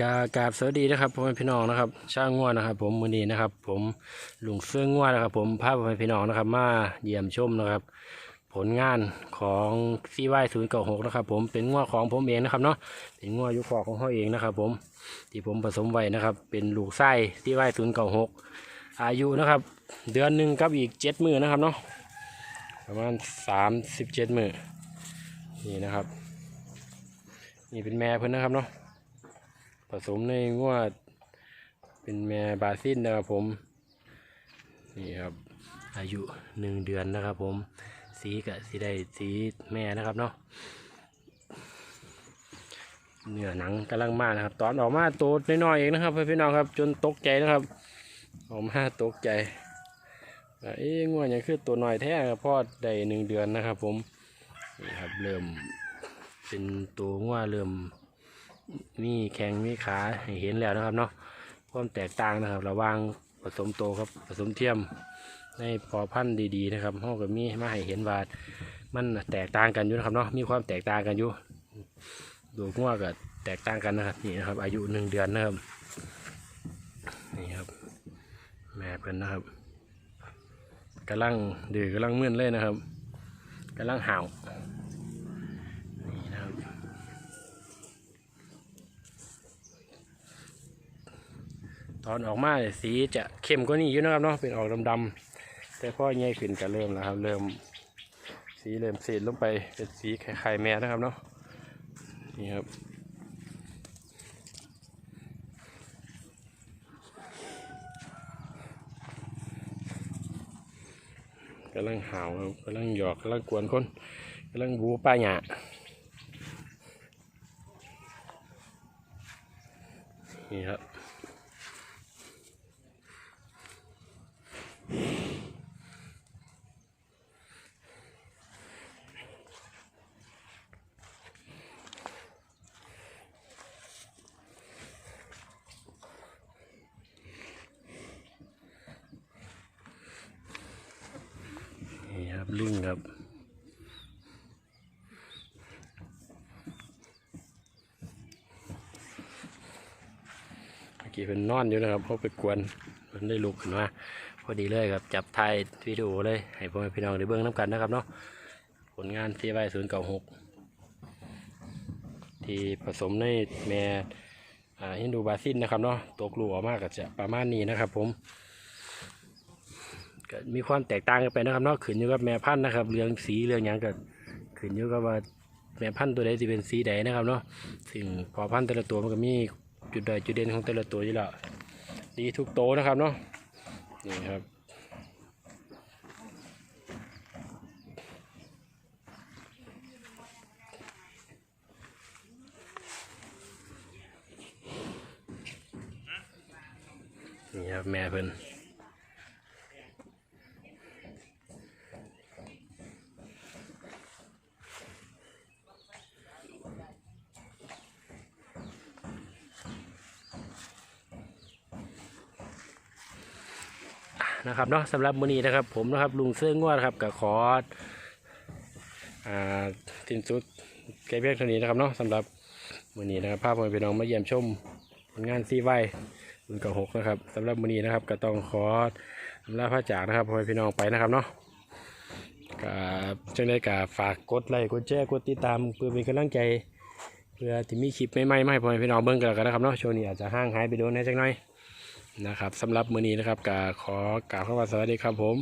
กากราบสวัสดีนะครับพ่อแม่พี่น้องนะครับช่างง่วนะครับ ผมมือนี้นะครับ ผมลุงเฟื่องง่วนะครับ ผมพาพ่อแม่พี่น้องนะครับ มาเยี่ยมชมนะครับ ผลงานของซีไวศูนย์เก้าหกนะครับ ผมเป็นง่วของผมเองนะครับเนาะเป็นง่วยุคอของเขาเองนะครับ ผมที่ผมผสมไว้นะครับ เป็นลูกไส้ซีไวศูนย์เก้าหกอายุนะครับ เดือนหนึ่งกับอีกเจ็ดมือนะครับเนาะประมาณสามสิบเจ็ดมือนี่นะครับ นี่เป็นแม่เพิ่นนะครับเนาะ สมในงวด เป็นแม่บาซินนะครับผม นี่ครับ อายุหนึ่งเดือนนะครับผม สีกับสีได้สีแม่นะครับเนาะเนื้อหนังกำลังมานะครับ ตอนออกมาโตน้อยๆเองนะครับเพื่อนพี่น้องครับ จนตกใจนะครับ ออกมาตกใจว่าเอ๊ะงวดยังคือตัวน้อยแท้ครับพ่อได้หนึ่งเดือนนะครับ ผมนี่ครับเริ่มเป็นตัวงวดเริ่ม มีแข้งมีขาให้เห็นแล้วนะครับเนาะความแตกต่างนะครับ ระว่างผสมโตครับผสมเทียมในพอพันธุ์ดีๆนะครับห้องกับมีมาให้เห็นว่ามันแตกต่างกันอยู่นะครับเนาะมีความแตกต่างกันอยู่ดูงัวกับแตกต่างกันนะครับนี่นะครับ อายุหนึ่งเดือนนะครับนี่ครับ แม่เพิ่นนะครับกำลังดื้อกำลังเมึนเลยนะครับกำลังห่าวนี่นะครับ ตอนออกมาเนี่ยสีจะเข้มกว่านี้อยู่นะครับเนาะเป็นออกดำๆแต่พอใหญ่ขึ้นก็เริ่มแล้วครับ เริ่มสีเริ่มเศษลงไปเป็นสีคล้ายๆแม่นะครับเนาะนี่ครับกำลังหาวครับกำลังหยอกกำลังกวนคนกำลังบูป้าหยานี่ครับ นี่ ครับลิงครับเมื่อกี้เป็นนอนอยู่นะครับเขาไปกวนเพิ่นได้ลุกขึ้นมาพอดีเลยครับจับถ่ายวิดีโอเลย ให้พ่อแม่พี่น้องได้เบิ่งน้ำกันนะครับเนาะผลงานที่ไว้ศูนย์เก้าหกที่ผสมในแม่ฮินดูบาซินนะครับเนาะตกลูกออกมาก็จะประมาณนี้นะครับผม ก็มีความแตกต่างกันไปนะครับเนอกขึ้นอยู่กับแม่พันธุ์นะครับเรื่องสีเรื่องหยังก็ขึ้นอยู่กับว่าแม่พันธุ์ตัวใดจะเป็นสีใดนะครับเนาะซึ่งพอพันธุ์แต่ละตัวมันก็มีจุดใดจุดเด่นของแต่ละตัวอยู่แล้วดีทุกโตนะครับเนาะนี่ครับนี่ครับแม่เพิ่น นะครับเนาะสำหรับมื้อนี้นะครับ ผมนะครับลุงเสื้องวดครับกับขออ่าสินสุดแค่เพียงเท่านี้นะครับเนาะสำหรับมื้อนี้นะครับภาพของพี่น้องมาเยี่ยมชมผลงานซีไว้รุ่นกับหกนะครับสำหรับมื้อนี้นะครับก็ต้องขออำลาพระจากนะครับพ่อพี่น้องไปนะครับเนาะกับจังได้กับฝากกดไลค์กดแชร์กดติดตามเพื่อเป็นกำลังใจเพื่อที่มีคลิปใหม่ๆมาให้พ่อพี่น้องเบิ่งกันแล้วกันนะครับเนาะช่วงนี้อาจจะห่างหายไปโดนน่จักหน่อย นะครับสำหรับมื้อนี้นะครับก็ขอกล่าวคำว่าสวัสดีครับผม